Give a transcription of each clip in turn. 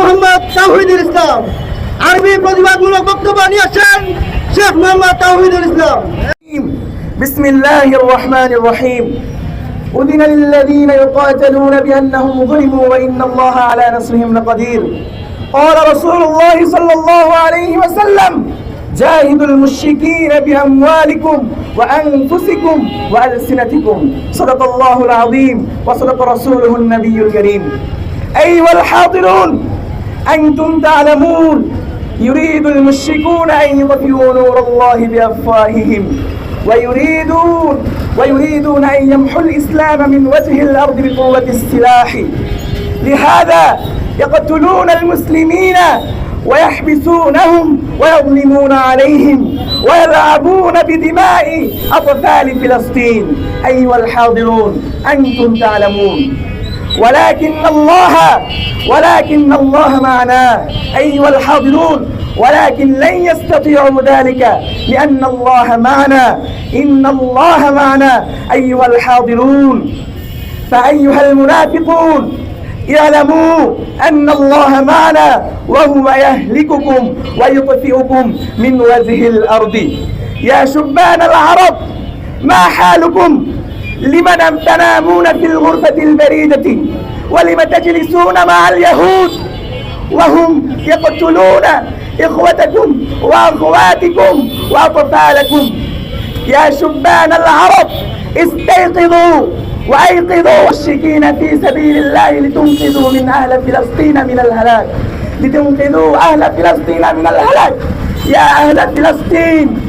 মোহাম্মদ তাহিদুল ইসলাম আরবি প্রতিবাদমূলক বক্তব্য নিয়ে আসছেন শেখ মোহাম্মদ তাহিদুল ইসলাম بسم الله الرحمن الرحيم أذن للذين يقاتلون بأنهم ظلموا وإن الله على نصرهم لقدير قال رسول الله صلى الله عليه وسلم جاهدوا المشركين بأموالكم وأنفسكم وألسنتكم صدق الله العظيم وصدق رسوله النبي الكريم أيها الحاضرون أنتم تعلمون يريد المشركون أن يطفئوا نور الله بأفواههم ويريدون ويريدون أن يمحوا الإسلام من وجه الأرض بقوة السلاح. لهذا يقتلون المسلمين ويحبسونهم ويظلمون عليهم ويلعبون بدماء أطفال فلسطين. أيها الحاضرون أنتم تعلمون ولكن الله ولكن الله معنا أيها الحاضرون ولكن لن يستطيعوا ذلك لأن الله معنا إن الله معنا أيها الحاضرون. فأيها المنافقون اعلموا أن الله معنا وهو يهلككم ويطفئكم من وجه الأرض. يا شبان العرب ما حالكم؟ لمن تنامون في الغرفة البريدة؟ ولم تجلسون مع اليهود؟ وهم يقتلون إخوتكم وأخواتكم وأطفالكم. يا شبان العرب استيقظوا وأيقظوا الشكين في سبيل الله لتنقذوا من أهل فلسطين من الهلاك. لتنقذوا أهل فلسطين من الهلاك. يا أهل فلسطين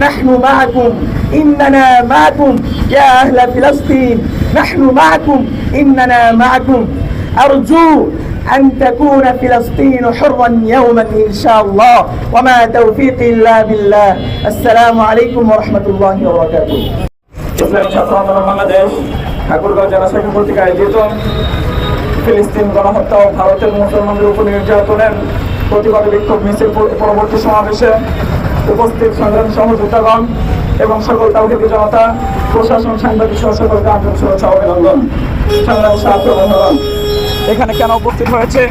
نحن معكم إننا معكم يا أهل فلسطين نحن معكم إننا معكم أرجو أن تكون فلسطين حرا يوما إن شاء الله وما توفيقي إلا بالله السلام عليكم ورحمة الله وبركاته ইসলাম ছাত্র আন্দোলন বাংলাদেশ ঠাকুরগাঁও জেলা শাখা কর্তৃক আয়োজিত ফিলিস্তিন গণহত্যা ও ভারতের মুসলমানদের উপর নির্যাতনের প্রতিবাদ বিক্ষোভ মিছিল পরবর্তী সমাবেশে উপস্থিত সংগ্রাম সহযোদ্ধাগণ এবং সকল কাউকে জনতা, প্রশাসন সাংবাদিক সহ সকলকে আন্তরিক শুভেচ্ছা অভিনন্দন। সংগ্রাম সাহায্য এখানে কেন উপস্থিত হয়েছে?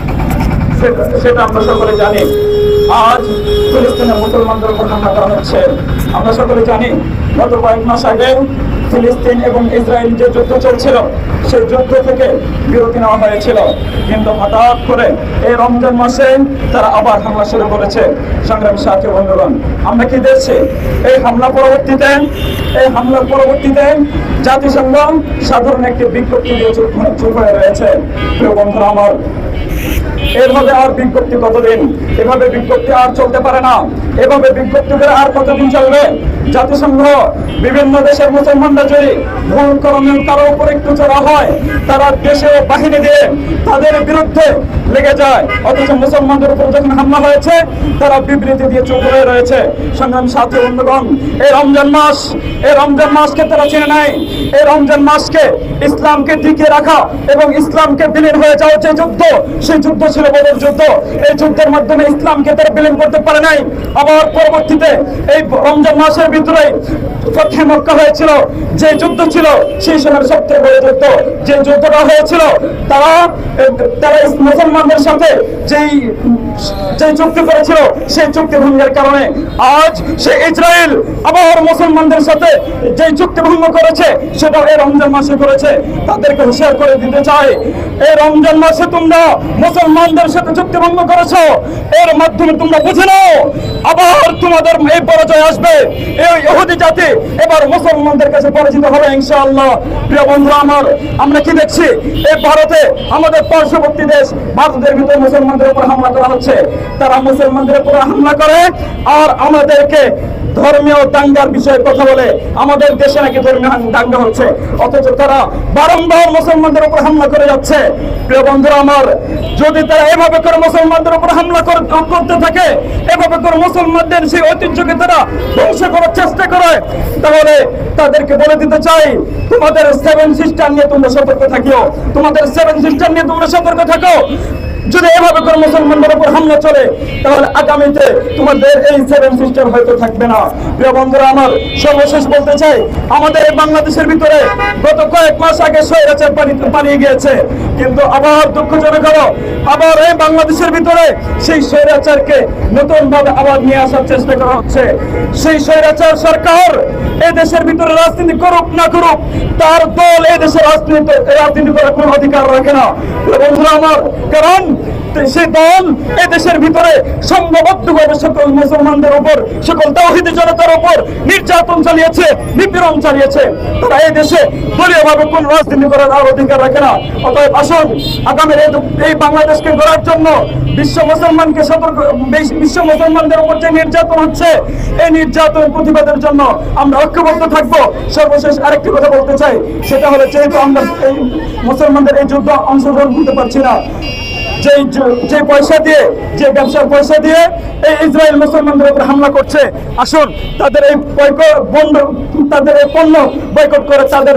সেটা আমরা সকলে জানি। আজ ফিলিস্তিনের মুসলমানদের উপর হামলা করা হচ্ছে। আমরা সকলে জানি, গত কয়েক মাস আগে ফিলিস্তিন এবং ইসরায়েল যে যুদ্ধ চলছিল, সেই যুদ্ধ থেকে বিরতি নেওয়া হয়েছিল। কিন্তু হঠাৎ করে এই রমজান মাসে তারা আবার হামলা শুরু করেছে। সংগ্রামী সাথী বন্ধুগণ, আমরা কি দেখছি? এই হামলা পরবর্তীতে, এই হামলার পরবর্তীতে জাতিসংঘ সাধারণ একটি বিজ্ঞপ্তি দিয়ে চুপ চুপ হয়ে রয়েছে। প্রিয় বন্ধুরা আমার এভাবে আর বিজ্ঞপ্তি কতদিন? এভাবে বিজ্ঞপ্তি আর চলতে পারে না। এভাবে বিজ্ঞপ্তি করে আর কতদিন চলবে? জাতিসংঘ, বিভিন্ন দেশের মুসলমানরা যদি ভুল করণের কারও উপর একটু চড়া হয়, তারা দেশে বাহিনী দিয়ে তাদের বিরুদ্ধে লেগে যায়। অথচ মুসলমানদের উপর যখন হামলা হয়েছে, তারা বিবৃতি দিয়ে চুপ হয়ে রয়েছে। সংগ্রাম সাথী বন্ধুগণ, এই রমজান মাস, এই রমজান মাসকে তারা চিনে নাই এই রমজান মাসকে ইসলামকে টিকিয়ে রাখা এবং ইসলামকে বিলীন হয়ে যাওয়ার যে যুদ্ধ, সেই যুদ্ধ ছিল বদর যুদ্ধ। এই যুদ্ধের মাধ্যমে ইসলামকে তারা বিলীন করতে পারে নাই। আবার পরবর্তীতে এই রমজান মাসের ভিতরে ফতহে মক্কা হয়েছিল। যে যুদ্ধ ছিল, সেই সময়ের সবচেয়ে বড় যুদ্ধ। যে যুদ্ধটা হয়েছিল, তারা তারা মুসলমানদের সাথে যেই যে চুক্তি করেছিল, সেই চুক্তি ভঙ্গের কারণে আজ সে ইসরায়েল আবার মুসলমানদের সাথে যে চুক্তি ভঙ্গ করেছে, সেটা এই রমজান মাসে করেছে। তাদেরকে হুঁশিয়ার করে দিতে চাই এই রমজান মাসে তোমরা মুসলমানদের সাথে চুক্তি ভঙ্গ করেছ। এর মাধ্যমে তোমরা বুঝে নাও, আবার তোমাদের এই পরাজয় আসবে। এই ইহুদি জাতি এবার মুসলমানদের কাছে পরাজিত হবে, ইনশাআল্লাহ। প্রিয় বন্ধু আমার, আমরা কি দেখছি? এই ভারতে আমাদের পার্শ্ববর্তী দেশ ভারতের ভিতরে মুসলমানদের উপর হামলা করা হচ্ছে। তারা মুসলমানদের উপর হামলা করে আর আমাদেরকে ধর্মীয় দাঙ্গার বিষয়ে কথা বলে। আমাদের দেশে নাকি ধর্মীয় দাঙ্গা হচ্ছে। অথচ তারা বারংবার মুসলমানদের উপর হামলা করে যাচ্ছে। প্রিয় বন্ধুরা আমার, যদি তারা এভাবে করে মুসলমানদের উপর হামলা করতে থাকে, এভাবে করে মুসলমানদের সেই ঐতিহ্যকে তারা ধ্বংস করার চেষ্টা করে, তাহলে তাদেরকে বলে দিতে চাই, তোমাদের সেভেন সিস্টার নিয়ে তোমরা সতর্ক থাকিও। তোমাদের সেভেন সিস্টার নিয়ে তোমরা সতর্ক থাকো। যদি এভাবে করে মুসলমানদের উপর হামলা চলে, তাহলে আগামীতে তোমাদের এই সেভেন সিস্টার হয়তো থাকবে না। প্রিয় বন্ধুরা, আমার সর্বশেষ বলতে চাই, আমাদের এই বাংলাদেশের ভিতরে গত কয়েক মাস আগে স্বৈরাচার পানি পালিয়ে গিয়েছে। কিন্তু আবার দুঃখজনক হলো, আবার এই বাংলাদেশের ভিতরে সেই স্বৈরাচারকে নতুন ভাবে আবার নিয়ে আসার চেষ্টা করা হচ্ছে। সেই স্বৈরাচার সরকার এই দেশের ভিতরে রাজনীতি করুক না করুক, তার দল এই দেশে রাজনীতি রাজনীতি করার কোনো অধিকার রাখে না। বন্ধুরা, আমার কারণ সে দল এই দেশের ভিতরে সংঘবদ্ধভাবে সকল মুসলমানদের উপর, সকল জনতার উপর নির্যাতন চালিয়েছে, নিপীড়ন চালিয়েছে। তারা এই দেশে দলীয়ভাবে কোন রাজনীতি করার আর অধিকার রাখে না। অতএব আসুন, আগামীর এই বাংলাদেশকে গড়ার জন্য বিশ্ব মুসলমানকে সতর্ক বিশ্ব মুসলমানদের উপর যে নির্যাতন হচ্ছে, এই নির্যাতন প্রতিবাদের জন্য আমরা ঐক্যবদ্ধ থাকব। সর্বশেষ আরেকটি কথা বলতে চাই, সেটা হলো যেহেতু আমরা এই মুসলমানদের এই যুদ্ধ অংশগ্রহণ করতে পারছি না যে যে পয়সা দিয়ে, যে ব্যবসার পয়সা দিয়ে এই ইসরায়েল মুসলমানদের উপর হামলা করছে, আসুন, তাদের এই বন্ধ, তাদের এই পণ্য বয়কট করে তাদের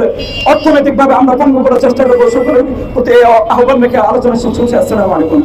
অর্থনৈতিকভাবে আমরা পণ্য করার চেষ্টা করব। সকলের প্রতি এই আহ্বান রেখে আলোচনা শুনছি আসসালামু আলাইকুম।